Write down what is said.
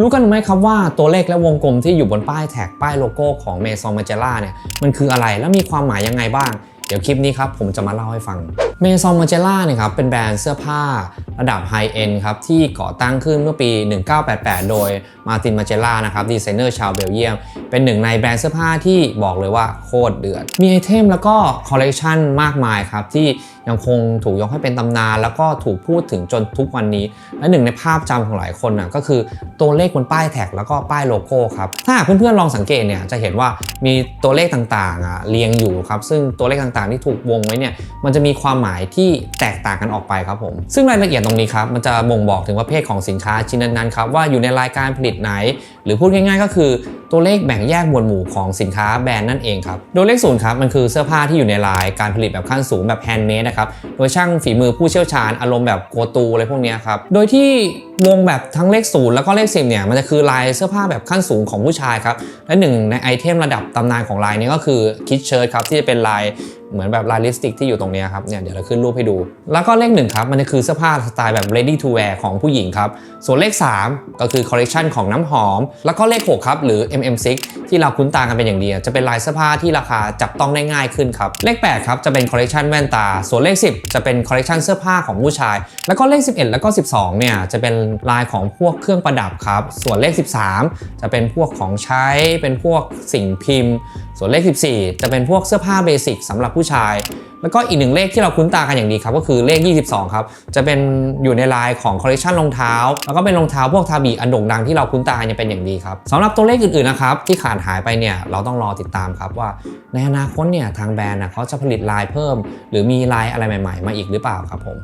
รู้กันไหมครับว่าตัวเลขและวงกลมที่อยู่บนป้ายแท็กป้ายโลโก้ของเมซองมาเจล่าเนี่ยมันคืออะไรและมีความหมายยังไงบ้าง เดี๋ยวคลิปนี้ครับผมจะมาเล่าให้ฟังเมซองมาเจล่าเนี่ยครับเป็นแบรนด์เสื้อผ้าระดับไฮเอ็นครับที่ก่อตั้งขึ้นเมื่อปี 1988 โดยมาตินมาเจล่านะครับดีไซเนอร์ชาวเบลเยียม เป็นหนึ่งในแบรนด์เสื้อผ้าที่บอกเลยว่าโคตรเดือด มีไอเทมแล้วก็คอลเลกชันมากมายครับที่ยังคงถูกยกให้เป็นตำนาน แล้วก็ถูกพูดถึงจนทุกวันนี้ และหนึ่งในภาพจำของหลายคนนะก็คือตัวเลขบนป้ายแท็กแล้วก็ป้ายโลโก้ครับถ้าเพื่อนๆลองสังเกตเนี่ยจะเห็นว่ามีตัวเลขต่างๆอะเรียงอยู่ครับซึ่งตัวเลขต่างๆ ที่ถูกวงไว้เนี่ยมันจะมีความหมายที่แตกต่างกันออกไปครับผม ซึ่งรายละเอียดตรงนี้ครับมันจะบ่งบอกถึงประเภทของสินค้าชิ้นนั้นๆครับว่าอยู่ในรายการผลิตไหน หรือพูดง่าย ๆ ก็คือตัวเลขแบ่งแยกหมวดหมู่ของสินค้าแบรนด์นั่นเองครับ โดยเลขศูนย์ครับมันคือเสื้อผ้าที่อยู่ในลายการผลิตแบบขั้นสูงแบบแฮนด์เมดนะครับ โดยช่างฝีมือผู้เชี่ยวชาญอารมณ์แบบโกตูอะไรพวกนี้ครับ โดยที่วงแบบทั้งเลขศูนย์แล้วก็เลขสิบเนี่ยมันจะคือลายเสื้อผ้าแบบขั้นสูงของผู้ชายครับและหนึ่งในไอเทมระดับตำนานของลายนี้ก็คือคิดเชิ้ตครับที่จะเป็นลายเหมือนแบบลายลิปสติกที่อยู่ตรงนี้ครับเนี่ยเดี๋ยวเราขึ้นรูปให้ดู แล้วก็เลขหนึ่งครับมันจะคือเสื้อผ้าสไตล์แบบ ready to wear ของผู้หญิงครับส่วนเลข 3 ก็คือคอลเลกชันของน้ำหอม แล้วก็เลข 6 ครับหรือ MM6 ที่เราคุ้นตากันเป็นอย่างดีจะเป็นลายเสื้อผ้าที่ราคาจับต้องได้ง่ายขึ้นครับ เลข 8 ครับจะเป็นคอลเลกชันแว่นตา ส่วนเลข 10 จะเป็นคอลเลกชันเสื้อผ้าของผู้ชาย แล้วก็เลข 11 แล้วก็ 12 เนี่ยจะเป็นลายของพวกเครื่องประดับครับ ส่วนเลข 13 จะเป็นพวกของใช้ เป็นพวกสิ่งพิมพ์ ส่วนเลข 14 จะเป็นพวกเสื้อผ้าเบสิกสำหรับผู้ชาย แล้วก็อีกหนึ่งเลขที่เราคุ้นตากันอย่างดีครับก็คือเลข 22 ครับ จะเป็นอยู่ในลายของคอลเลคชันรองเท้า แล้วก็เป็นรองเท้าพวกทาบีอันโด่งดังที่เราคุ้นตาเนี่ยเป็นอย่างดีครับสำหรับตัวเลขอื่นๆนะครับที่ขาดหายไปเนี่ยเราต้องรอติดตามครับว่า ในอนาคตเนี่ยทางแบรนด์เขาจะผลิตลายเพิ่ม หรือมีลายอะไรใหม่ ๆ มาอีกหรือเปล่าครับผม